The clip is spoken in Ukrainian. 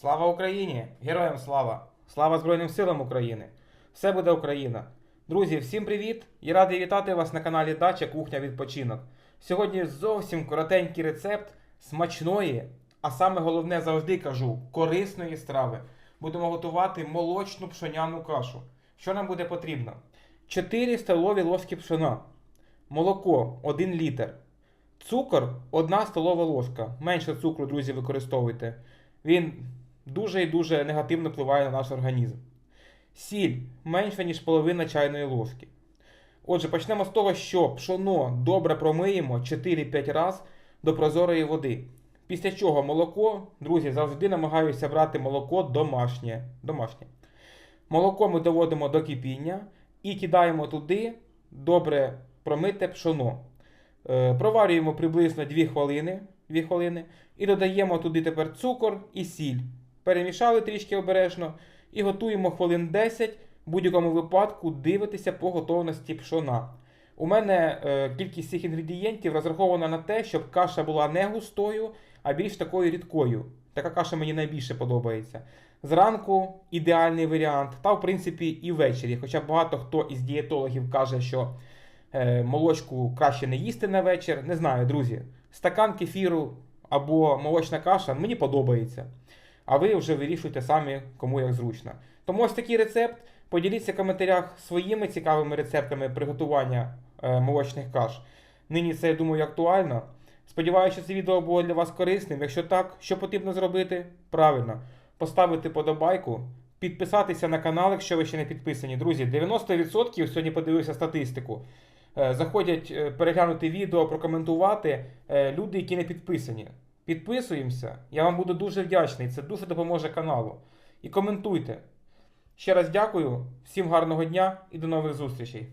Слава Україні! Героям слава! Слава Збройним силам України! Все буде Україна! Друзі, всім привіт! І радий вітати вас на каналі Дача Кухня Відпочинок. Сьогодні зовсім коротенький рецепт смачної, а саме головне завжди кажу, корисної страви. Будемо готувати молочну пшоняну кашу. Що нам буде потрібно? 4 столові ложки пшона, молоко 1 літр, цукор 1 столова ложка. Менше цукру, друзі, використовуйте. Він дуже і дуже негативно впливає на наш організм. Сіль менше, ніж половина чайної ложки. Отже, почнемо з того, що пшоно добре промиємо 4-5 разів до прозорої води. Після чого молоко, друзі, завжди намагаюся брати молоко домашнє. домашнє. Молоко ми доводимо до кипіння і кидаємо туди добре промите пшоно. Е, Проварюємо приблизно 2 хвилини, 2 хвилини і додаємо туди тепер цукор і сіль. Перемішали трішки обережно і готуємо хвилин 10. В будь-якому випадку дивитися по готовності пшона. У мене е, кількість цих інгредієнтів розрахована на те, щоб каша була не густою, а більш такою рідкою. Така каша мені найбільше подобається. Зранку ідеальний варіант, та в принципі і ввечері. Хоча багато хто із дієтологів каже, що е, молочку краще не їсти на вечір. Не знаю, друзі. Стакан кефіру або молочна каша мені подобається. А ви вже вирішуйте самі, кому як зручно. Тому ось такий рецепт. Поділіться в коментарях своїми цікавими рецептами приготування е, молочних каш. Нині це, я думаю, актуально. Сподіваюся, що це відео було для вас корисним. Якщо так, що потрібно зробити? Правильно, поставити подобайку, підписатися на канал, якщо ви ще не підписані. Друзі, 90% сьогодні подивився статистику. Е, Заходять е, переглянути відео, прокоментувати люди, які не підписані. Підписуємося, я вам буду дуже вдячний. Це дуже допоможе каналу. І коментуйте. Ще раз дякую, всім гарного дня і до нових зустрічей.